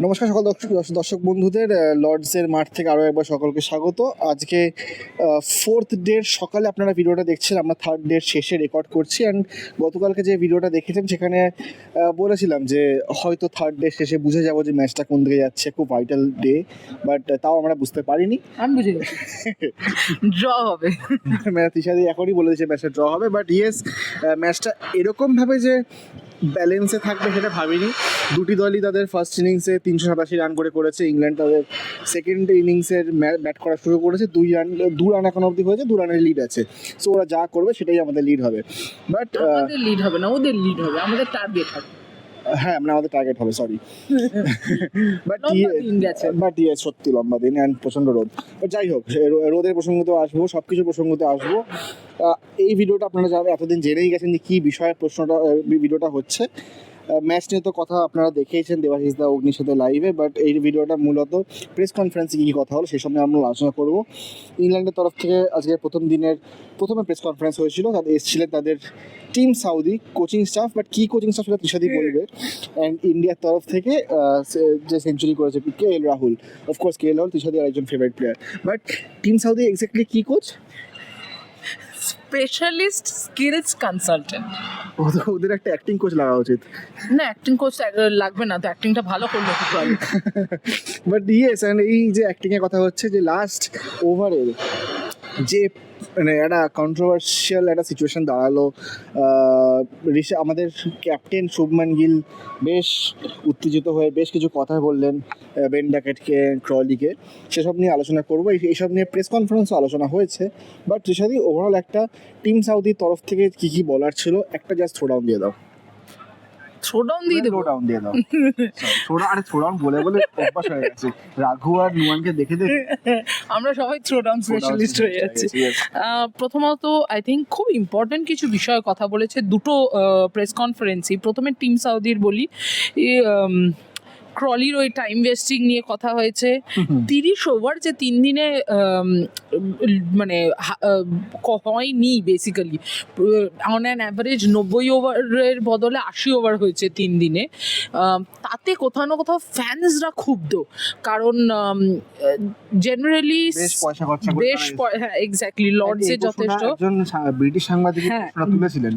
নমস্কার সকল দর্শক দর্শক বন্ধুদের লর্ডসের মাঠ থেকে আরও একবার সকলকে স্বাগত। আজকে ফোর্থ ডের সকালে আপনারা ভিডিওটা দেখছেন আমরা থার্ড ডের শেষে রেকর্ড করছি অ্যান্ড গতকালকে যে ভিডিওটা দেখেছেন সেখানে বলেছিলাম যে হয়তো থার্ড ডে শেষে বুঝে যাব যে ম্যাচটা কোন দিকে যাচ্ছে খুব ভাইটাল ডে বাট তাও আমরা বুঝতে পারিনি। আমি বুঝে ড্র হবে। ম্যাচ তিশাদি এখনই বলে দিয়েছে ম্যাচটা ড্র হবে বাট ইয়েস ম্যাচটা এরকমভাবে যে ব্যালেন্সে থাকবে সেটা ভাবিনি। দুটি দলই তাদের ফার্স্ট ইনিংসে তিনশো সাতাশি রান করে করেছে। ইংল্যান্ড তাদের সেকেন্ড ইনিংসের ব্যাট করা শুরু করেছে। দুই রান দু রান এখন অবধি হয়েছে দু রানের লিড আছে। সো ওরা যা করবে সেটাই আমাদের লিড হবে। বাট লিড হবে না ওদের লিড হবে। আমাদের টার্গেট হবে। হ্যাঁ মানে আমাদের টার্গেট হবে সরি বাট। বাট ইয়ে সত্যি লম্বা দিন অ্যান্ড প্রচণ্ড রোদ। যাই হোক রোদের প্রসঙ্গতেও আসব সব কিছু প্রসঙ্গতে আসব এই ভিডিওটা আপনারা যাবে এতদিন জেনেই গেছেন যে কী বিষয়ে প্রশ্নটা ভিডিওটা হচ্ছে ম্যাচ নিয়ে তো কথা আপনারা দেখেইছেন, দেবাশিস দা অগ্নির সাথে লাইভে বাট এই ভিডিওটা মূলত প্রেস কনফারেন্সে কী কী কথা হলো, সেই সঙ্গে আমরা আলোচনা করব। ইংল্যান্ডের তরফ থেকে আজকে প্রথম দিনের, প্রথমে প্রেস কনফারেন্স হয়েছিল, তাদের এসেছিলেন তাদের Tim Southee coaching staff but key coaching staff সেটা তিশাদি বলবে। অ্যান্ড ইন্ডিয়ার তরফ থেকে যে সেঞ্চুরি করেছে K L Rahul of course K L Rahul তিশাদি আর একজন favourite player but Tim Southee exactly key coach specialist skills consultant ওদের একটা অ্যাক্টিং কোচ লাগা উচিত। না অ্যাক্টিং কোচ লাগবে না তো অ্যাক্টিংটা ভালো করলে তো বাট ইয়েস এন্ড এই যে অ্যাক্টিং এর কথা হচ্ছে যে লাস্ট ওভারের যে মানে একটা কন্ট্রোভার্সিয়াল একটা সিচুয়েশন দাঁড়াল আমাদের ক্যাপ্টেন শুভমান গিল বেশ উত্তেজিত হয়ে বেশ কিছু কথা বললেন বেন ড্যাকেটকে ক্রলিকে সেসব নিয়ে আলোচনা করব। এইসব নিয়ে প্রেস কনফারেন্সও আলোচনা হয়েছে। বাট ঋষাদি ওভারঅল একটা টিম সাউদির তরফ থেকে কী কী বলার ছিল, একটা জাস্ট থ্রো ডাউন দিয়ে দাও। থ্রো ডাউন দিয়ে দেবো? থ্রো ডাউন দিয়ে দাও। থ্রোডাউন আরে থ্রোডাউন বলে বলে অভ্যাস হয়ে গেছে। রাঘু আর নুয়ানকে দেখে দেখে। আমরা সবাই থ্রো ডাউন স্পেশালিস্ট হয়ে যাচ্ছি। প্রথমত আই থিঙ্ক খুব ইম্পর্টেন্ট কিছু বিষয়ে কথা বলেছে। দুটো প্রেস কনফারেন্সই প্রথমে টিম সাউদির বলি। ক্রলির ওই টাইম ওয়েস্টিং নিয়ে কথা হয়েছে। তিরিশ ওভার যে তিন দিনে মানে হয়নি বেসিক্যালি অন অ্যান অ্যাভারেজ নব্বই ওভারের বদলে আশি ওভার হয়েছে তিন দিনে। তাতে কোথাও না কোথাও ফ্যান্সরা ক্ষুব্ধ। কারণ জেনারেলি বেশ হ্যাঁ এক্স্যাক্টলি লর্ডসে যথেষ্ট। ব্রিটিশ সাংবাদিক হ্যাঁ। তুলেছিলেন।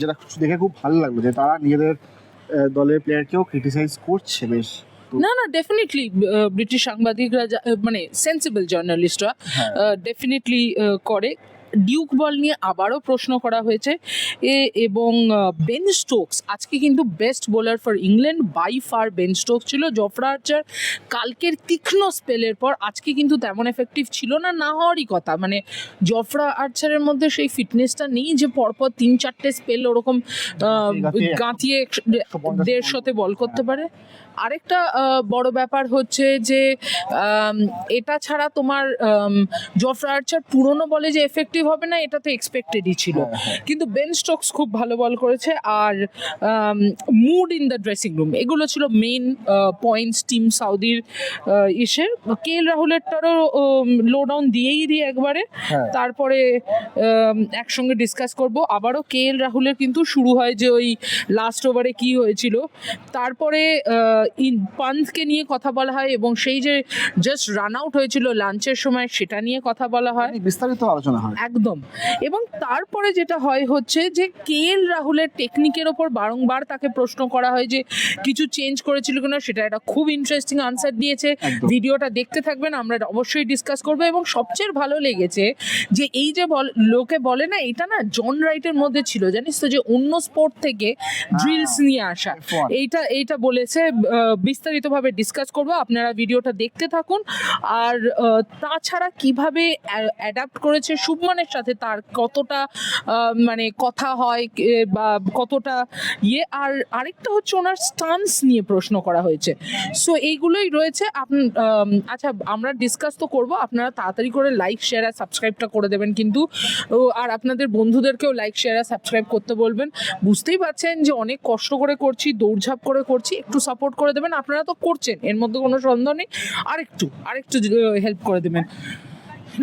যেটা দেখে খুব ভালো লাগল যে তারা নিজেদের দলের প্লেয়ারকেও ক্রিটিসাইজ করছে বেশ? না না ডেফিনেটলি ব্রিটিশ সাংবাদিকরা মানে সেন্সিবল জার্নালিস্টরা ডেফিনেটলি করে। ডিউক বল নিয়ে আবারও প্রশ্ন করা হয়েছে। এ এবং বেন স্টোকস আজকে কিন্তু best bowler for England by far Ben Stokes ছিল। জফরা আর্চার কালকের তীক্ষ্ণ স্পেলের পর আজকে কিন্তু তেমন এফেক্টিভ ছিল না না হওয়ারই কথা। মানে জফরা আর্চারের মধ্যে সেই ফিটনেসটা নেই যে পরপর তিন চারটে স্পেল ওরকম গাঁথিয়ে- গাঁথিয়ে। একশো- 150 দেড়শোতে বল করতে পারে। আরেকটা বড় ব্যাপার হচ্ছে যে এটা ছাড়া তোমার জফরা আর্চার পুরনো বলে যে এফেক্টিভ হবে না এটা তো এক্সপেক্টেডই ছিল। হ্যাঁ, হ্যাঁ। কিন্তু বেন স্টোকস খুব ভালো বল করেছে আর mood in the dressing room এগুলো ছিল মেন পয়েন্টস টিম সাউদির ইসের। কে এল রাহুলেরটারও লো ডাউন দিয়েই দিই একবারে। হ্যাঁ। তারপরে একসঙ্গে ডিসকাস করব। আবারও কে এল রাহুলের কিন্তু শুরু হয় যে ওই লাস্ট ওভারে কি হয়েছিল। তারপরে পান্থকে নিয়ে কথা বলা হয় এবং সেই যে জাস্ট রান আউট হয়েছিল লাঞ্চের সময় সেটা নিয়ে কথা বলা হয়। বিস্তারিত আলোচনা হয়। একদম। এবং তারপরে যেটা হয় হচ্ছে যে কে এল রাহুলের টেকনিকের ওপর বারংবার তাকে প্রশ্ন করা হয় যে কিছু চেঞ্জ করেছিল কিনা সেটা একটা খুব ইন্টারেস্টিং আনসার দিয়েছে। ভিডিওটা দেখতে থাকবেন আমরা অবশ্যই ডিসকাস করব এবং সবচেয়ে ভালো লেগেছে যে এই যে লোকে বলে না এটা না জন রাইটের মধ্যে ছিল জানিস তো যে অন্য স্পোর্ট থেকে ড্রিলস নিয়ে আসা। এইটা এইটা বলেছে বিস্তারিতভাবে ডিসকাস করব। আপনারা ভিডিওটা দেখতে থাকুন। আর তাছাড়া কীভাবে অ্যাডাপ্ট করেছে শুভমানের সাথে, তার কতটা মানে কথা হয় বা কতটা ইয়ে। আর আরেকটা হচ্ছে ওনার স্টান্স নিয়ে প্রশ্ন করা হয়েছে। সো এইগুলোই রয়েছে। আচ্ছা আমরা ডিসকাস তো করব। আপনারা তাড়াতাড়ি করে লাইক শেয়ার আর সাবস্ক্রাইবটা করে দেবেন কিন্তু। আর আপনাদের বন্ধুদেরকেও লাইক শেয়ার আর সাবস্ক্রাইব করতে বলবেন। বুঝতেই পারছেন যে অনেক কষ্ট করে করছি, দৌড়ঝাঁপ করে করছি, একটু সাপোর্ট করে দেবেন আপনারা তো করছেন এর মধ্যে কোনো সন্দেহ নেই। আরেকটু আরেকটু হেল্প করে দেবেন।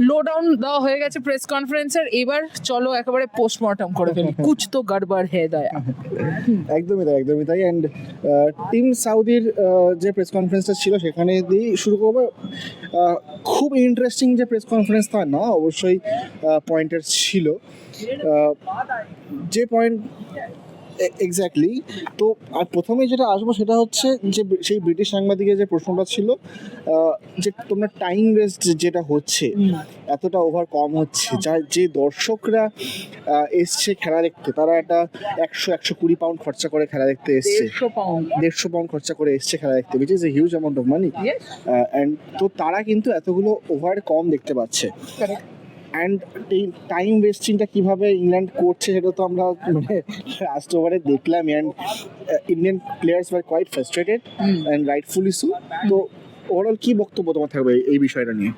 লো ডাউন দেওয়া হয়ে গেছে প্রেস কনফারেন্সের এবার চলো একেবারে পোস্টমর্টম করে ফেলি। কুছ তো গড়বড় হে দয়া। একদমই তাই একদমই তাই। অ্যান্ড টিম সাউদির যে প্রেস কনফারেন্সটা ছিল সেখানে দিয়েই শুরু করব। খুব ইন্টারেস্টিং যে প্রেস কনফারেন্স তা না অবশ্যই পয়েন্টের ছিল। যে পয়েন্ট এক্স্যাক্টলি তো আর প্রথমে যেটা আসব সেটা হচ্ছে যে সেই ব্রিটিশ সাংবাদিকের যে প্রশ্নটা ছিল যে তোমরা টাইম ওয়েস্ট যেটা হচ্ছে এতটা ওভার কম হচ্ছে যা যে দর্শকরা এসছে খেলা দেখতে তারা একটা একশো একশো কুড়ি পাউন্ড খরচা করে খেলা দেখতে এসছে। দেড়শো পাউন্ড দেড়শো পাউন্ড খরচা করে এসছে খেলা দেখতে which is a huge amount of money and তো তারা কিন্তু এতগুলো ওভার কম দেখতে পাচ্ছে। অ্যান্ড এই টাইম ওয়েস্টিংটা কীভাবে ইংল্যান্ড করছে সেটা তো আমরা মানে লাস্ট ওভারে দেখলাম and Indian players were quite frustrated and rightfully so তো ওভারঅল কি বক্তব্য তোমার থাকবে এই বিষয়টা নিয়ে?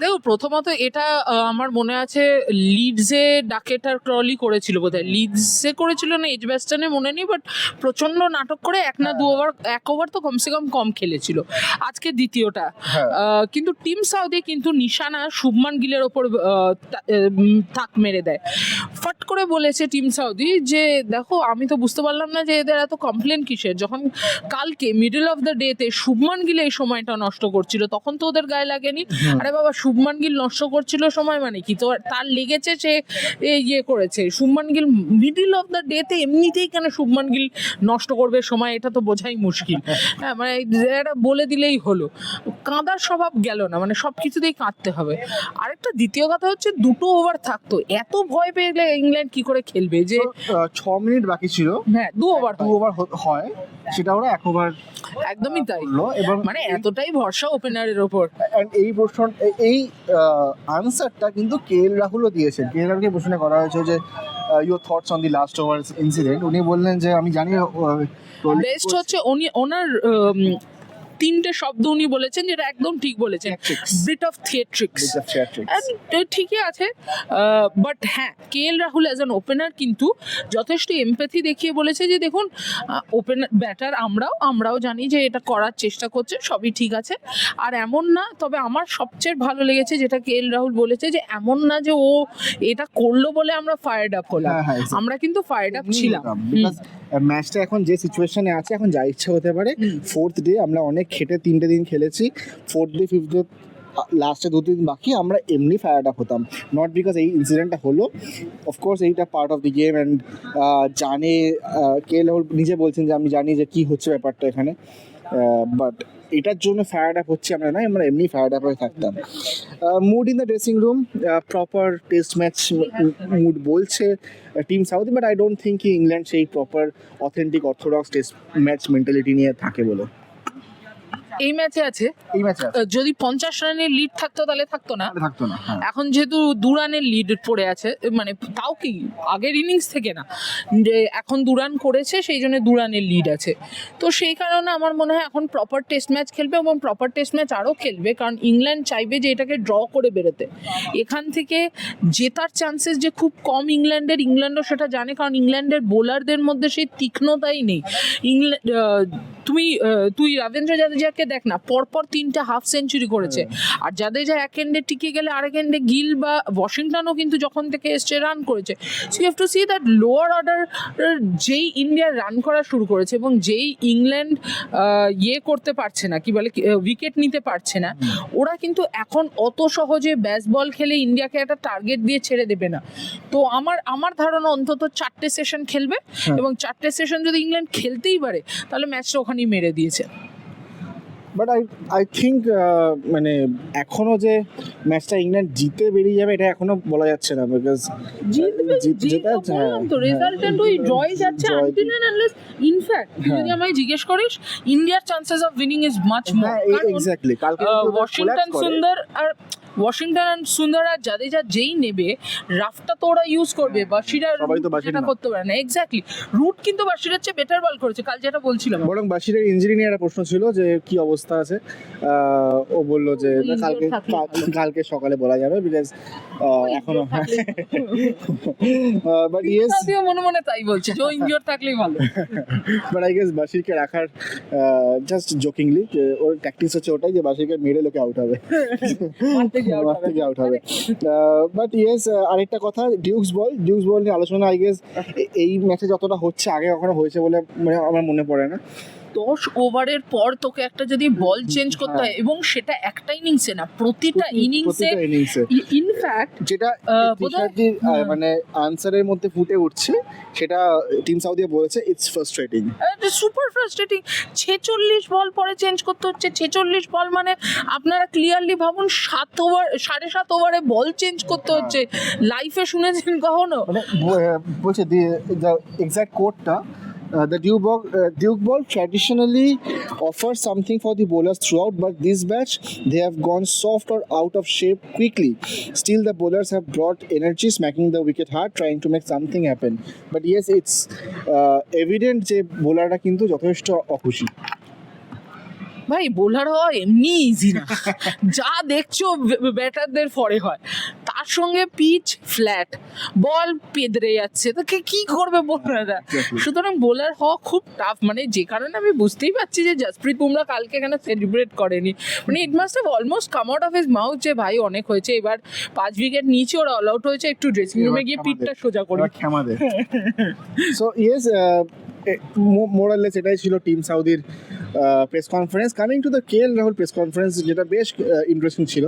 দেখো প্রথমত এটা আমার মনে আছে লিডসে ডাকেটার ক্রলি করেছিল বোধহয়। লিডসে করেছিল না এজবেস্টানে মনে নেই বাট প্রচণ্ড নাটক করে এক না দু ওভার এক ওভার তো কমসে কম কম খেলেছিল। আজকে দ্বিতীয়টা। হ্যাঁ। কিন্তু টিম সাউদি কিন্তু নিশানা শুভমান গিলের ওপর তাক মেরে দেয়। ফট করে বলেছে টিম সাউদি যে দেখো আমি তো বুঝতে পারলাম না যে এদের এত কমপ্লেন কিসের। যখন কালকে মিডল অফ দ্য ডেতে শুভমান গিলে এই সময়টা নষ্ট করছিল তখন তো ওদের গায়ে লাগেনি। আরে বাবা শুভমান গিল নষ্ট করছিল সময় মানে কি? তো তার লেগেছে সে ইয়ে করেছে। Shubman Gill middle of the ডেতে এমনিতেই কেন শুভমান গিল নষ্ট করবে সময়? এটা তো বোঝাই মুশকিল। হ্যাঁ মানে এটা বলে দিলেই হলো। কাঁদার স্বভাব গেল না মানে সব কিছুতেই কাঁদতে হবে। আরেকটা দ্বিতীয় কথা হচ্ছে দুটো ওভার থাকতো। এত ভয় পেলে ইংল্যান্ড কি করে খেলবে যে ছ মিনিট বাকি ছিল। হ্যাঁ দু ওভার দু ওভার হয়। সেটা ওরা এক ওভার একদমই তাই। এবং মানে এতটাই ভরসা ওপেনারের ওপর। এই প্রশ্ন এই আনসারটা কিন্তু কে এল রাহুলও দিয়েছেন। কে এল রাহুলকে প্রশ্ন করা হয়েছে যে your thoughts on the last over incident উনি বললেন যে, আমি জানি বেস্ট হচ্ছে উনি, ওনার তিনটে শব্দ উনি বলেছেন যেটা একদম ঠিক বলেছেন। ব্রিট অফ থিয়েট্রিক্স ঠিকই আছে। বাট হ্যাঁ K L Rahul as an opener কিন্তু যথেষ্ট এমপ্যাথি দেখিয়ে বলেছে যে দেখুন ওপেনার ব্যাটার আমরাও আমরাও জানি যে এটা করার চেষ্টা করছে সবই ঠিক আছে। আর এমন না তবে আমার সবচেয়ে ভালো লেগেছে যেটা কে এল রাহুল বলেছে যে এমন না যে ও এটা করল বলে আমরা ফায়ার্ড আপ হলাম। হ্যাঁ, হ্যাঁ, আমরা কিন্তু ফায়ার্ড আপ ছিলাম। ম্যাচটা এখন যে সিচুয়েশনে আছে এখন যা ইচ্ছা হতে পারে ফোর্থ ডে আমরা অনেক খেটে তিনটে দিন খেলেছি ফোর্থ ডে ফিফথ ডে লাস্টে দু তিন বাকি, আমরা এমনি ফায়ার্ড আপ হতাম। নট বিকজ এই ইনসিডেন্টটা হলো অফকোর্স এইটা part of the game and জানে কে রাহুল নিজে বলছেন যে আমি জানি যে কি হচ্ছে ব্যাপারটা এখানে বাট এটার জন্য ফায়ার্ড আপ হচ্ছে আমরা না আমরা এমনি ফায়ার্ড আপ হয়ে থাকতাম। Mood in the dressing room proper test match mood বলছে Tim Southee but I don't think England সেই proper authentic orthodox test match mentality নিয়ে থাকে বলে। এই ম্যাচে আছে। এই ম্যাচে যদি পঞ্চাশ রানের লিড থাকতো তাহলে থাকতো না। থাকতো না হ্যাঁ। এখন যেহেতু দু রানের লিড পড়ে আছে মানে তাও কি আগের ইনিংস থেকে না। যে এখন দু রান করেছে সেই জন্য দু রানের লিড আছে। তো সেই কারণে আমার মনে হয় এখন প্রপার টেস্ট ম্যাচ খেলবে এবং প্রপার টেস্ট ম্যাচ আরও খেলবে কারণ ইংল্যান্ড চাইবে যে এটাকে ড্র করে বেরোতে। এখান থেকে জেতার চান্সেস যে খুব কম ইংল্যান্ডের ইংল্যান্ডও সেটা জানে কারণ ইংল্যান্ডের বোলারদের মধ্যে সেই তীক্ষ্ণতাই নেই। ইংল্যান্ড তুমি তুই রবীন্দ্র জাদেজাকে দেখ না পরপর তিনটা হাফ সেঞ্চুরি করেছে। আর জাদেজা এক এন্ডে টিকে গেলে আরেক এন্ডে গিল বা ওয়াশিংটনও কিন্তু যখন থেকে এসছে রান করেছে। So you have to see that lower order যেই ইন্ডিয়া রান করা শুরু করেছে এবং যেই ইংল্যান্ড ইয়ে করতে পারছে না কি বলে উইকেট নিতে পারছে না ওরা কিন্তু এখন অত সহজে ব্যাস বল খেলে ইন্ডিয়াকে একটা টার্গেট দিয়ে ছেড়ে দেবে না। তো আমার আমার ধারণা অন্তত চারটে সেশন খেলবে। এবং চারটে সেশন যদি ইংল্যান্ড খেলতেই পারে তাহলে ম্যাচটা ওখানেই মেরে দিয়েছে। বাট আই আই থিঙ্ক মানে এখনও যে ম্যাচটা ইংল্যান্ড জিতে বেরিয়ে যাবে এটা এখনও বলা যাচ্ছে না বিকজ জিত- যেটা আছে, হ্যাঁ, বললাম তো রেজাল্টেন্ট ওই ড্রয় যাচ্ছে আনটিল এন্ড আনলেস ইনফ্যাক্ট যদি হ্যাঁ। আমায় জিজ্ঞেস করিস ইন্ডিয়ার chances of winning is much more হ্যাঁ এক্স্যাক্টলি কালকে ওয়াশিংটন সুন্দর আর ওয়াশিংটন সুন্দর জাদেজা যেই নেবে রাফটা তো ওরা ইউজ করবে বাসিরা সবাই তো সেটা করতে পারে না। এক্স্যাক্টলি রুট কিন্তু বাসিরার চেয়ে বেটার বল করেছে কাল যেটা বলছিলাম। বরং বাসিরের ইঞ্জুরি নিয়ে একটা প্রশ্ন ছিল যে কি অবস্থা আছে? ও বলল যে কালকে। কালকে সকালে বলা যাবে বিকজ এখনও বাট ইয়েস মনে মনে তাই বলছে যে ইনজিওর থাকলেই ভালো। বাট আই গেস বাসিরকে রাখার জাস্ট জোকিংলি ওর ট্যাকটিক্স হচ্ছে ওটাই যে বাসিরকে মেরে লোকে আউট হবে। মাঠ থেকে আউট হবে। বাট ইয়েস আরেকটা কথা ডিউকস বল ডিউকস বল নিয়ে আলোচনা আই গেস এই ম্যাচে যতটা হচ্ছে আগে কখনো হয়েছে বলে মানে আমার মনে পড়ে না। দশ ওভারের পর তোকে একটা যদি বল চেঞ্জ করতে হয় এবং সেটা একটা ইনিংসে না প্রতিটা ইনিংসে ইনফ্যাক্ট যেটা হ্যাঁ। মানে আনসারের মধ্যে ফুটে উঠছে সেটা টিম সাউদি বলেছে ইটস ফার্স্ট্রেটিং সুপার ফ্রাস্ট্রেটিং ছেচল্লিশ বল পরে চেঞ্জ করতে হচ্ছে। ছেচল্লিশ বল মানে আপনারা ক্লিয়ারলি ভাবুন সাত ওভার সাড়ে সাত ওভারে বল চেঞ্জ করতে হচ্ছে। লাইফে শুনেছেন কখনো? মানে বলছে দি এক্সাক্ট কোডটা the Duke ball, uh, Duke ball traditionally offers something for the bowlers throughout, but this batch they have gone soft or out of shape quickly. Still, the bowlers have brought energy, smacking the wicket hard, trying to make something happen. But yes, it's uh, evident যে বোলাররা কিন্তু যথেষ্ট অখুশি ভাই bowler হওয়া এমনি easy না। যা দেখছ ব্যাটারদের ফরে হয়। তার সঙ্গে পিচ ফ্ল্যাট বল পেদরে যাচ্ছে। তো কে কি করবে বোলাররা? সুতরাং বোলার হওয়া খুব টাফ মানে যে কারণে আমি বুঝতেই পারছি যে জসপ্রীত বুমরা কালকে এখানে সেলিব্রেট করেনি। মানে it must have almost come out of his mouth যে ভাই অনেক হয়েছে। এবার পাঁচ উইকেট নিচে ওরা অল আউট হয়েছে। একটু ড্রেসিং রুমে গিয়ে পিঠটা সোজা করি এবার ক্ষমা দে। সো ইয়েস মোরালেস এটাই ছিল team সাউদির press conference coming to the K L Rahul press conference যেটা বেশ ইন্টারেস্টিং ছিল।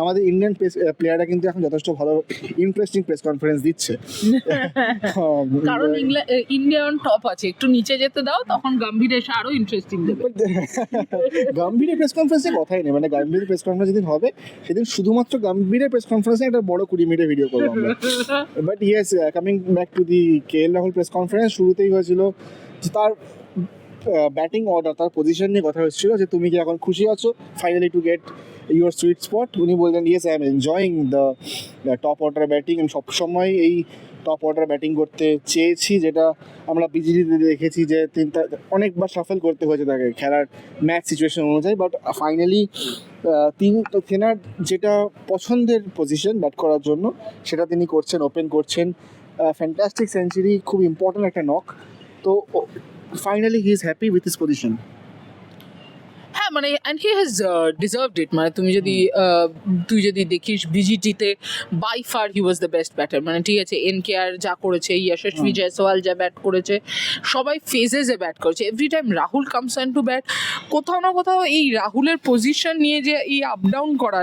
আমাদের ইন্ডিয়ান প্লেয়াররা কিন্তু এখন যথেষ্ট ভালো ইন্টারেস্টিং প্রেস কনফারেন্স দিচ্ছে। Um, কারণ ইন্ডিয়া অন টপ আছে। একটু নিচে যেতে দাও তখন গম্ভীর এসে আরও ইন্টারেস্টিং দেবে। গাম্ভীরের প্রেস কনফারেন্সে কথাই নেই। মানে গাম্ভীরের প্রেস কনফারেন্স যেদিন হবে সেদিন শুধুমাত্র গাম্ভীরের প্রেস কনফারেন্সে একটা বড় কুড়ি মিনিটের ভিডিও করব আমরা। But yes coming back to the K L Rahul press conference শুরুতেই হয়েছিল তার ব্যাটিং অর্ডার তার পজিশন নিয়ে কথা হচ্ছিল, যে তুমি কি এখন খুশি আছো? Finally to get your sweet spot উনি বললেন yes I am enjoying the top order batting আমি সবসময় এই টপ অর্ডার ব্যাটিং করতে চেয়েছি, যেটা আমরা বিজিডিতে দেখেছি যে তিনি তা- অনেকবার সাফল করতে হয়েছে তাকে খেলার ম্যাচ সিচুয়েশন অনুযায়ী বাট ফাইনালি তিনি তেনার যেটা পছন্দের পজিশন ব্যাট করার জন্য, সেটা তিনি করছেন ওপেন করছেন। ফ্যান্টাস্টিক সেঞ্চুরি খুব ইম্পর্ট্যান্ট একটা knock So finally, he is happy with his position. হ্যাঁ মানে and he has deserved it মানে তুমি যদি তুই যদি দেখিস বিজিটিতে by far he was the best batter মানে ঠিক আছে এন কে আর যা করেছে যশস্বী জয়সওয়াল যা ব্যাট করেছে সবাই ফেজেসে ব্যাট করেছে। Every time Rahul comes and to bat কোথাও না কোথাও এই রাহুলের পজিশন নিয়ে যে এই আপ ডাউন করা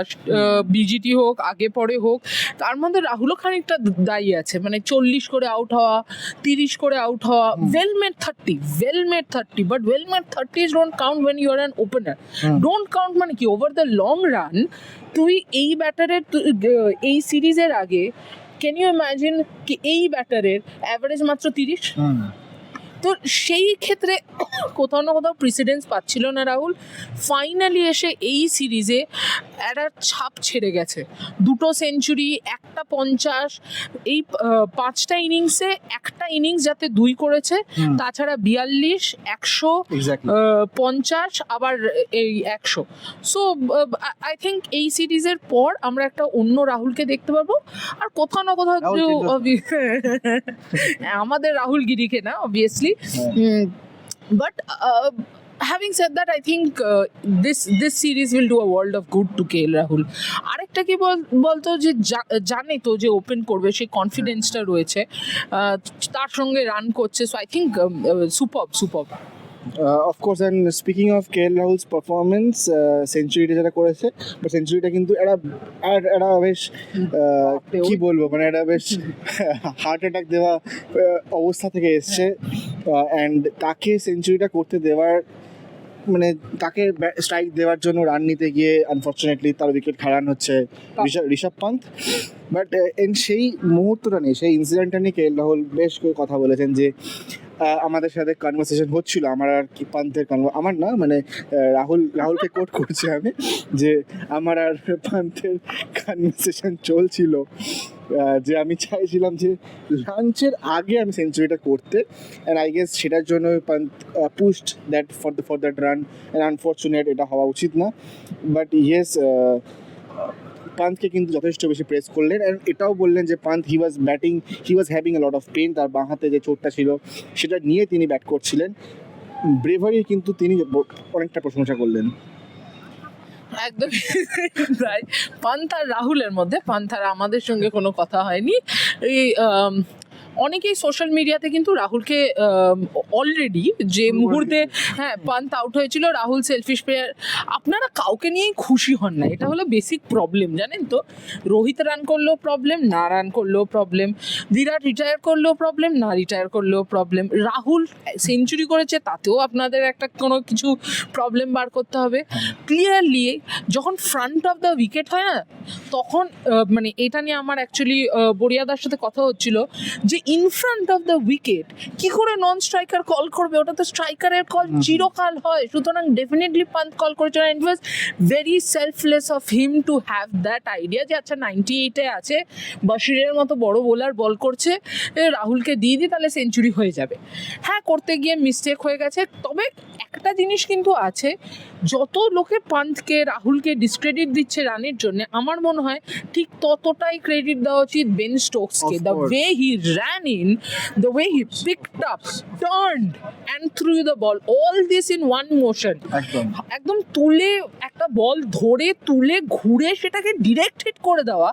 বিজিটি হোক আগে পরে হোক তার মধ্যে রাহুলও খানিকটা দায়ী আছে। মানে চল্লিশ করে আউট হওয়া তিরিশ করে আউট হওয়া well made thirty well made thirty but well made thirty is don't count when your an opener don't count মানে কি? ওভার দ্য লং রান তুই এই ব্যাটারের এই সিরিজের আগে ক্যান ইউ ইমাজিন কি এই ব্যাটারের অ্যাভারেজ মাত্র তিরিশ? তো সেই ক্ষেত্রে কোথাও না কোথাও প্রিসিডেন্স পাচ্ছিল না রাহুল। ফাইনালি এসে এই সিরিজে একটা ছাপ ছেড়ে গেছে। দুটো সেঞ্চুরি একটা পঞ্চাশ এই পাঁচটা ইনিংসে একটা ইনিংস যাতে দুই করেছে। তাছাড়া বিয়াল্লিশ একশো পঞ্চাশ আবার এই একশো। সো আই থিঙ্ক এই সিরিজের পর আমরা একটা অন্য রাহুলকে দেখতে পাবো। আর কোথাও না কোথাও আমাদের রাহুল গিরিকে না obviously but having said that I think this this series will do a world of good to K L Rahul আরেকটা কি বল- বলতো যে জানে তো যে ওপেন করবে সেই কনফিডেন্সটা রয়েছে তার সঙ্গে রান করছে so I think super super of course and speaking of K L Rahul's performance সেঞ্চুরিটা যেটা করেছে বাট সেঞ্চুরিটা কিন্তু এটা আর এটা বেশ কি বলব মানে এটা বেশ হার্ট অ্যাটাক দেওয়া অবস্থা থেকে এসছে। অ্যান্ড তাকে সেঞ্চুরিটা করতে দেওয়ার মানে তাকে স্ট্রাইক দেওয়ার জন্য রান নিতে গিয়ে আনফর্চুনেটলি তার উইকেট হারান হচ্ছে ঋষভ- পান্ত বাট এন সেই মুহূর্তটা নেই সেই ইনসিডেন্টটা নিয়ে কে এল রাহুল বেশ করে কথা বলেছেন যে আমাদের সাথে কনভারসেশন হচ্ছিল। আমার আর কি পান্থের আমার না মানে রাহুল, রাহুলকে কোট করছি আমি, যে আমার আর পান্থের কনভারসেশন চলছিল। যে আমি চাইছিলাম যে লাঞ্চের আগে আমি সেঞ্চুরিটা করতে অ্যান্ড আই গেস সেটার জন্য pushed that for the for that run and unfortunate এটা হওয়া উচিত না। বাট ইয়েস পান্তকে কিন্তু যথেষ্ট বেশি প্রেস করলেন অ্যান্ড এটাও বললেন যে Pant he was batting he was having a lot of pain তার বাঁ হাতে যে চোটটা ছিল সেটা নিয়ে তিনি ব্যাট করছিলেন। ব্রেভারি কিন্তু তিনি অনেকটা প্রশংসা করলেন। একদম। প্রায় পান্থ আর রাহুলের মধ্যে, পান্থ আর আমাদের সঙ্গে কোনো কথা হয়নি। এই অনেকেই সোশ্যাল মিডিয়াতে কিন্তু রাহুলকে অলরেডি যে মুহূর্তে হ্যাঁ পান্থ আউট হয়েছিল রাহুল সেলফিশ প্লেয়ার আপনারা কাউকে নিয়েই খুশি হন না। এটা হলো বেসিক প্রবলেম জানেন তো? রোহিত রান করলেও প্রবলেম না রান করলেও প্রবলেম বিরাট রিটায়ার করলেও প্রবলেম না রিটায়ার করলেও প্রবলেম রাহুল সেঞ্চুরি করেছে তাতেও আপনাদের একটা কোনো কিছু প্রবলেম বার করতে হবে। ক্লিয়ারলি যখন ফ্রন্ট অফ দ্য উইকেট হয় না তখন মানে এটা নিয়ে আমার অ্যাকচুয়ালি বরিয়াদার সাথে কথা হচ্ছিল যে in front of the wicket কি করে নন স্ট্রাইকার কল করবে? ওটা তো স্ট্রাইকারের কল। চিরকাল হয়। সুতরাং ডেফিনেটলি পান্ত কল করেছিল it was very selfless of him to have that idea যে আচ্ছা নাইনটি এইটে আছে বশিরের মতো বড় বোলার বল করছে রাহুলকে দিয়ে দিই তাহলে সেঞ্চুরি হয়ে যাবে। হ্যাঁ করতে গিয়ে মিস্টেক হয়ে গেছে। তবে একটা জিনিস কিন্তু আছে যত লোকে পান্থকে রাহুলকে ডিসক্রেডিট দিচ্ছে রানের জন্য আমার মনে হয় ঠিক ততটাই ক্রেডিট দেওয়া উচিত Ben স্টোকসকে the way he ran in the way he picked up turned and threw the ball all this in one motion একদম। একদম তুলে একটা বল ধরে তুলে ঘুরে সেটাকে ডিরেক্ট হিট করে দেওয়া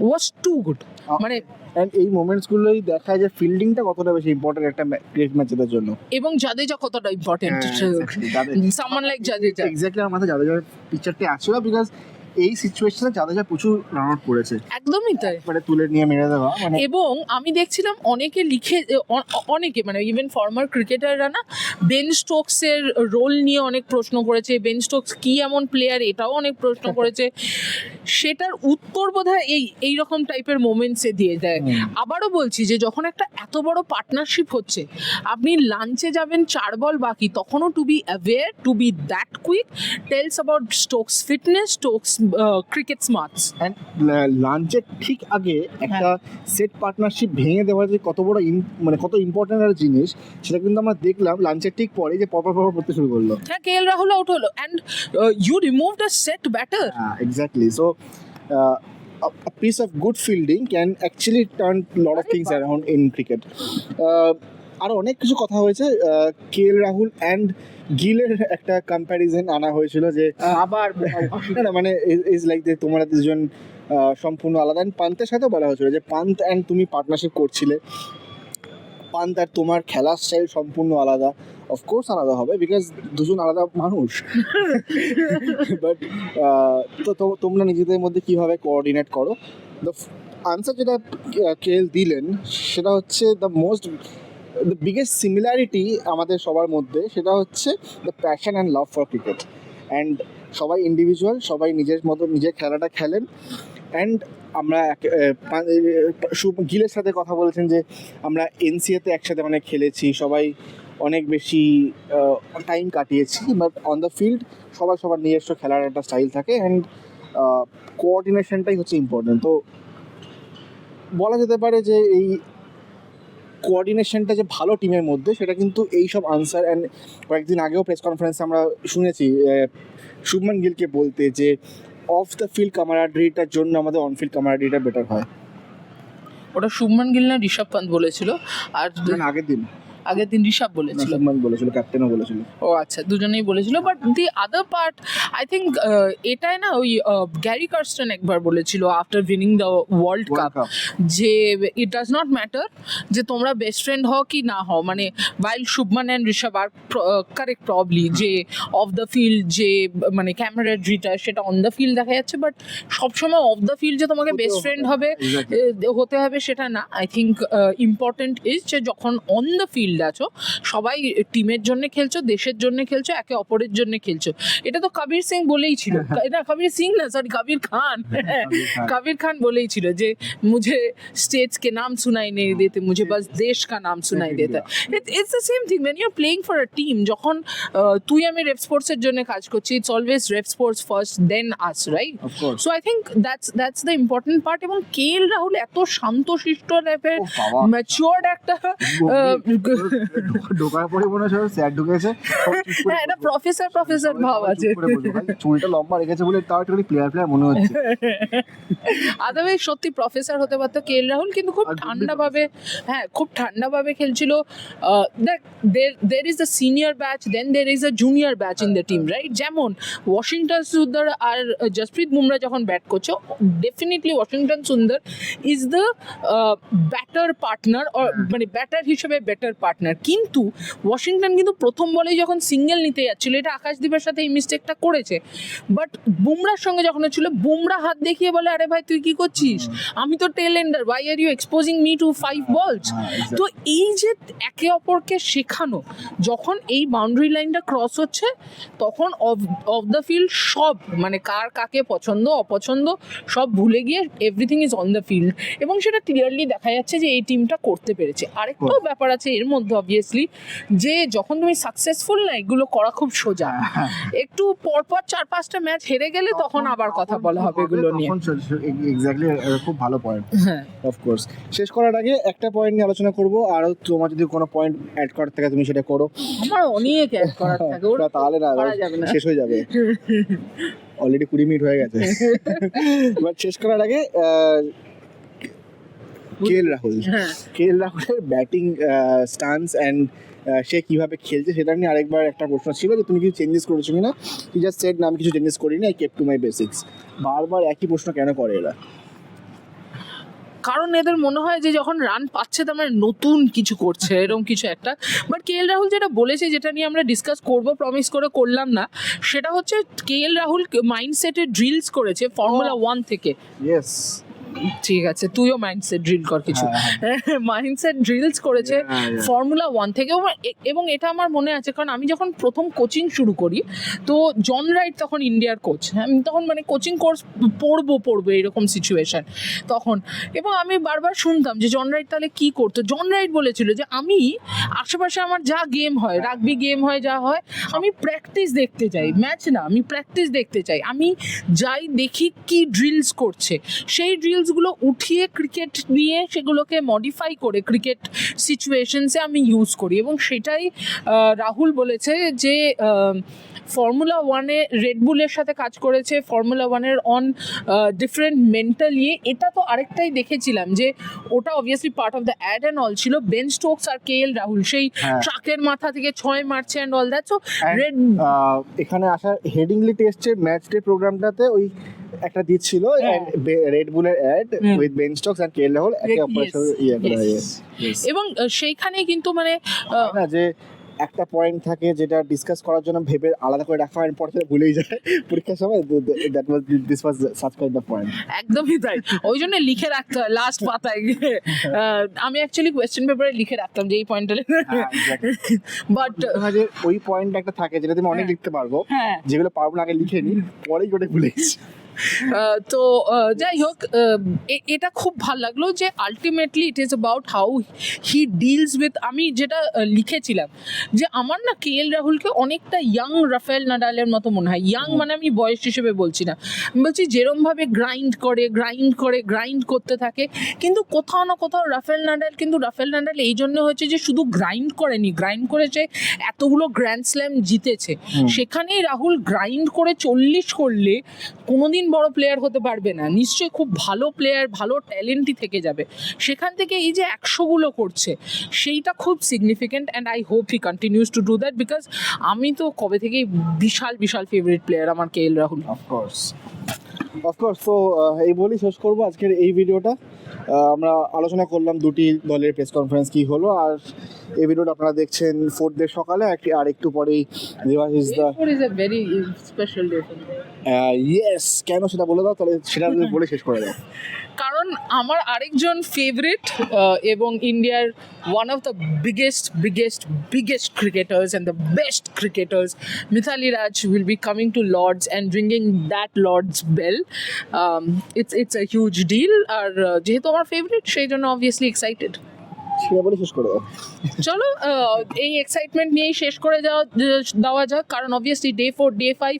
ওয়াজ টু গুড মানে অ্যান্ড এই মোমেন্টসগুলোই দেখায় যে ফিল্ডিংটা কতটা বেশি ইম্পর্টেন্ট একটা ক্রিকেট ম্যাচের জন্য। এবং জাদেজা কতটা ইম্পর্টেন্ট সামান লাইক জাদেজা এক্স্যাক্টলি আমার মাথায় জাদেজার পিকচারটি আসছিল বিকজ এই সিচুয়েশনে জাদেজা প্রচুর রান আউট করেছে। একদমই তাই। মানে তুলে নিয়ে মেরে দেওয়া মানে এবং আমি দেখছিলাম অনেকে লিখে অনেকে মানে ইভেন ফর্মার ক্রিকেটাররা না বেন স্টোকসের রোল নিয়ে অনেক প্রশ্ন করেছে বেন স্টোকস কি এমন প্লেয়ার এটাও অনেক প্রশ্ন করেছে। সেটার উত্তর বোধহয় এই এই রকম টাইপের মোমেন্টসে দিয়ে দেয়। আবারও বলছি যে যখন একটা এত বড় পার্টনারশিপ হচ্ছে আপনি লাঞ্চে যাবেন চার বল বাকি তখনও to be aware to be that quick tells about Stokes fitness Stokes cricket smarts and লাঞ্চের ঠিক আগে একটা সেট পার্টনারশিপ ভেঙে দেওয়া যে কত বড় মানে কত ইম্পর্টেন্ট একটা জিনিস সেটা কিন্তু আমরা দেখলাম লাঞ্চের ঠিক পরে যে পরপর পরপর করতে শুরু করল। হ্যাঁ কে এল রাহুল আউট হলো। And you remove the set batter uh, a, a piece of good fielding can actually turn a lot of things around in cricket. Uh, আর অনেক কিছু কথা হয়েছে কে এল রাহুল অ্যান্ড গিলের একটা কম্প্যারিজন আনা হয়েছিল যে আবার না মানে ইজ লাইক যে তোমরা দুজন সম্পূর্ণ আলাদা। পান্তের সাথেও বলা হয়েছিল যে পান্ত অ্যান্ড তুমি পার্টনারশিপ করছিলে। পান্ত আর তোমার খেলার স্টাইল সম্পূর্ণ আলাদা। অফকোর্স আলাদা হবে বিকজ দুজন আলাদা মানুষ। বাট তো তো- তোমরা নিজেদের মধ্যে কীভাবে কোঅর্ডিনেট করো? দ্য আনসার যেটা কেএল দিলেন সেটা হচ্ছে the most the biggest similarity আমাদের সবার মধ্যে সেটা হচ্ছে the passion and love for cricket and সবাই ইন্ডিভিজুয়াল সবাই নিজের মতো নিজের খেলাটা খেলেন। অ্যান্ড আমরা গিলের সাথে কথা বলেছেন যে আমরা এনসিএতে একসাথে অনেক খেলেছি, সবাই অনেক বেশি টাইম কাটিয়েছি। বাট অন দ্য ফিল্ড সবাই সবার নিজস্ব খেলার একটা স্টাইল থাকে অ্যান্ড কোঅর্ডিনেশনটাই হচ্ছে ইম্পর্টেন্ট তো বলা যেতে পারে যে এই কোঅর্ডিনেশনটা যে ভালো টিমের মধ্যে সেটা কিন্তু এই সব আনসার অ্যান্ড কয়েকদিন আগেও প্রেস কনফারেন্সে আমরা শুনেছি শুভমান গিলকে বলতে যে অফ দ্য ফিল্ড কামারাডিটার জন্য আমাদের অন ফিল্ড কামারাড্রিটা বেটার হয়। ওটা শুভমান গিল না ঋষভ পান্ত বলেছিল আর আগের দিন। আগের দিন ঋষভ বলেছিল। শুভমান বলেছিল ক্যাপ্টেনও বলেছিল। ও আচ্ছা দুজনেই বলেছিল but the other part I think এটাই না ওই গ্যারি কার্স্টন একবার বলেছিল after winning the World Cup যে ইট ডাজ নট ম্যাটার যে তোমরা বেস্ট ফ্রেন্ড হও কি না হও মানে while Shubman and Rishabh are correct probably যে অফ দ্য ফিল্ড যে মানে ক্যামেরাড্রিটা সেটা অন দ্য ফিল্ড দেখা যাচ্ছে বাট সবসময় অফ দ্য ফিল্ড যে তোমাকে বেস্ট ফ্রেন্ড হবে হতে হবে সেটা না। আই থিঙ্ক ইম্পর্টেন্ট ইজ যে যখন অন দ্য ফিল্ড ফিল্ড আছো। সবাই টিমের জন্য খেলছো দেশের জন্য খেলছো একে অপরের জন্য খেলছো। এটা তো কবির সিং বলেই ছিল। না কবির সিং না সরি কবির খান। কবির খান। বলেই ছিল যে মুঝে স্টেটস কে নাম শুনাই নেই দেতে মুঝে বাস দেশ কা নাম শুনাই দেতা it's the same thing man you playing for a team যখন তুই আমি রেপ স্পোর্টসের জন্য কাজ করছি it's always Rev Sportz first then us right so I think that's that's the important part এবং কে এল রাহুল এত শান্তশিষ্ট টাইপের ম্যাচিওর্ড একটা ঢোকার পরে মনে হচ্ছে স্যার ঢুকেছে। হ্যাঁ এটা প্রফেসর প্রফেসর ভাব আছে। চুলটা লম্বা রেখেছে বলে তাও একটু প্লেয়ার প্লেয়ার মনে হচ্ছে। আদারওয়াইজ সত্যি প্রফেসর হতে পারতো কে এল রাহুল কিন্তু খুব good ঠান্ডাভাবে হ্যাঁ খুব ঠান্ডাভাবে খেলছিল। দেখ there is the senior batch then there is a junior batch in the team right যেমন ওয়াশিংটন সুন্দর আর জসপ্রীত বুমরা যখন ব্যাট করছে definitely Washington Sundar is the batter partner মানে ব্যাটার হিসেবে বেটার পার্টনার কিন্তু ওয়াশিংটন কিন্তু প্রথম বলেই যখন সিঙ্গেল নিতে যাচ্ছিল এটা আকাশদীপের সাথে এই মিস্টেকটা করেছে। বাট বুমরার সঙ্গে যখন ছিল বুমরা হাত দেখিয়ে বলে আরে ভাই তুই কি করছিস? আমি তো tailender why are you exposing me to five balls তো এই যে একে অপরকে শেখানো যখন এই বাউন্ডারি লাইনটা ক্রস হচ্ছে তখন অফ অফ দ্য ফিল্ড সব মানে কার কাকে পছন্দ অপছন্দ সব ভুলে গিয়ে everything is on the field এবং সেটা ক্লিয়ারলি দেখা যাচ্ছে যে এই টিমটা করতে পেরেছে। আরেকটাও ব্যাপার আছে এর মধ্যে অবভিয়াসলি যে যখন তুমি সাকসেসফুল না এগুলো করা খুব সোজা। হ্যাঁ। একটু পরপর চার পাঁচটা ম্যাচ হেরে গেলে তখন আবার কথা বলা হবে এগুলো নিয়ে। এক্স্যাক্টলি খুব ভালো পয়েন্ট হ্যাঁ। অফকোর্স শেষ করার আগে একটা পয়েন্ট নিয়ে আলোচনা করব আরও তোমার যদি কোনো পয়েন্ট অ্যাড করার থাকে তুমি সেটা করো। আমার অনেক অ্যাড করার থাকে ওর না, তাহলে না না। শেষ হয়ে যাবে। অলরেডি কুড়ি মিনিট হয়ে গেছে। বাট শেষ করার আগে কে এল রাহুল? হ্যাঁ। কে এল রাহুলের ব্যাটিং স্টান্স অ্যান্ড সে কীভাবে খেলছে সেটা নিয়ে আরেকবার একটা প্রশ্ন ছিল যে তুমি কিছু চেঞ্জেস করেছ কিনা? কি জাস্ট সেট না আমি কিছু চেঞ্জেস করিনি I kept to my basics বারবার একই প্রশ্ন কেন করে এরা? কারণ এদের মনে হয় যে যখন রান পাচ্ছে তার মানে নতুন কিছু করছে এরকম কিছু একটা। বাট কে এল রাহুল যেটা বলেছে যেটা নিয়ে আমরা ডিসকাস করব প্রমিস করে করলাম না সেটা হচ্ছে কে এল রাহুল মাইন্ডসেটে ড্রিলস করেছে ফর্মুলা ওয়ান থেকে। ইয়েস ঠিক আছে তুইও মাইন্ডসেট ড্রিল কর কিছু। মাইন্ডসেট ড্রিলস করেছে Yeah, yeah. ফর্মুলা ওয়ান থেকে এবং এটা আমার মনে আছে কারণ আমি যখন প্রথম কোচিং শুরু করি তো জন রাইট তখন ইন্ডিয়ার কোচ আমি তখন মানে কোচিং কোর্স পড়ব পড়ব এরকম সিচুয়েশন তখন। এবং আমি বারবার শুনতাম যে জন রাইট তাহলে কি করতো? জন রাইট বলেছিল যে আমি আশেপাশে আমার যা গেম হয় রাগবি গেম হয় যা হয় আমি প্র্যাকটিস দেখতে চাই ম্যাচ না আমি প্র্যাকটিস দেখতে চাই। আমি যাই দেখি কি ড্রিলস করছে। সেই ড্রিলসগুলো উঠিয়ে ক্রিকেট নিয়ে সেগুলোকে মডিফাই করে ক্রিকেট সিচুয়েশনসে আমি ইউজ করি। এবং সেটাই রাহুল বলেছে যে ফর্মুলা ওয়ানে রেডবুলের সাথে কাজ করেছে ফর্মুলা ওয়ানের অন ডিফারেন্ট মেন্টাল ইয়ে। এটা তো আরেকটাই দেখেছিলাম যে ওটা obviously part of the ad and all ছিল। বেন স্টোকস আর কে এল রাহুল সেই হ্যাঁ। ট্রাকের মাথা থেকে ছয় মারছে and all that so red এখানে আসার হেডিংলি টেস্টের ম্যাচ ডে প্রোগ্রামটাতে ওই একটা দিচ্ছিল হ্যাঁ। Red বুলের ad. With Ben Stokes and K L Rahul অপরের সাথে ইয়ে করা. এবং আহ, সেইখানেই কিন্তু মানে না যে একটা পয়েন্ট থাকে যেটা ডিসকাস করার জন্য ভেবে আলাদা করে রাখা হয় পরে ভুলেই যায় পরীক্ষার সময় that was this was such kind of point একদমই তাই ওই জন্য লিখে রাখতে হয় লাস্ট পাতায় আমি অ্যাকচুয়ালি কোয়েশ্চেন পেপারে লিখে রাখতাম যে এই পয়েন্টটা বাট যে ওই পয়েন্ট একটা থাকে যেটা তুমি অনেক হ্যাঁ। লিখতে পারব হ্যাঁ যেগুলো পারব না আগে লিখে নি পরেই ওটা ভুলে গেছি তো যাই হোক এটা খুব ভালো লাগল যে ultimately it is about how he deals with আমি যেটা লিখেছিলাম যে আমার না কে এল রাহুলকে অনেকটা ইয়াং রাফেল নাডালের মতো মনে হয়। ইয়াং মানে আমি বয়স হিসেবে বলছি না। আমি বলছি যেরমভাবে গ্রাইন্ড করে গ্রাইন্ড করে গ্রাইন্ড করতে থাকে কিন্তু কোথাও না কোথাও রাফেল নাডাল কিন্তু রাফেল নাডাল এই জন্য হয়েছে যে শুধু গ্রাইন্ড করেনি গ্রাইন্ড করেছে এতগুলো গ্র্যান্ড স্ল্যাম জিতেছে। সেখানেই রাহুল গ্রাইন্ড করে চল্লিশ করলে কোনোদিন বড় প্লেয়ার হতে পারবে না। নিশ্চয়ই খুব ভালো প্লেয়ার ভালো ট্যালেন্টই থেকে যাবে। সেখান থেকে এই যে একশোগুলো করছে, সেইটা খুব significant and I hope he continues to do that because আমি তো কবে থেকেই বিশাল বিশাল ফেভারিট প্লেয়ার আমার K L Rahul of course of course তো এই বলেই শেষ করব আজকের এই ভিডিওটা। আমরা আলোচনা করলাম দুটি দলের প্রেস কনফারেন্স কি হলো আর এই ভিডিওটা আপনারা দেখছেন ফোর্থ ডে সকালে আর একটু পরেই reverse is the is a very special day yes কেন সেটা বলে দাও তাহলে সেটা বলে শেষ করে দাও কারণ আমার আরেকজন ফেভারিট এবং ইন্ডিয়ার one of the biggest biggest biggest cricketers and the best cricketers Mithali Raj will be coming to Lord's and ringing that Lord's bell it's it's a huge deal R uh, যেহেতু আমার favourite সেই জন্য obviously excited শেষ করে চলো এই excitement নিয়েই শেষ করে যাওয়া দেওয়া যাক। কারণ obviously day four day five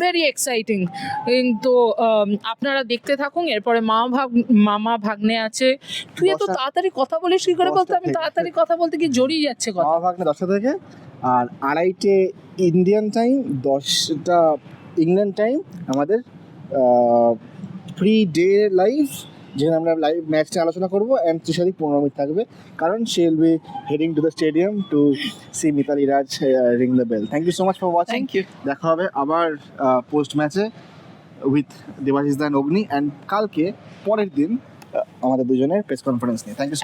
very exciting তো আপনারা দেখতে থাকুন এরপরে মা ভাগ মামা ভাগ্নে আছে। তুই এত তাড়াতাড়ি কথা বলিস কি করে বলতে? আমি তাড়াতাড়ি কথা বলতে কি জড়িয়ে যাচ্ছে কথা। মামা ভাগ্নে দশটা থেকে আর আড়াইটে ইন্ডিয়ান টাইম দশটা ইংল্যান্ড টাইম আমাদের প্রি ডে লাইভ যেখানে আমরা লাইভ ম্যাচটা আলোচনা করব অ্যান্ড ত্রিশাদি পনেরো মিনিট থাকবে। কারণ সে will be heading to the stadium to see Mithali Raj ring the bell thank you so much for watching thank you দেখা হবে আবার পোস্ট ম্যাচে উইথ দেবাশিস দান অগ্নি অ্যান্ড কালকে পরের দিন আমাদের দুজনের প্রেস কনফারেন্স নিয়ে। Thank you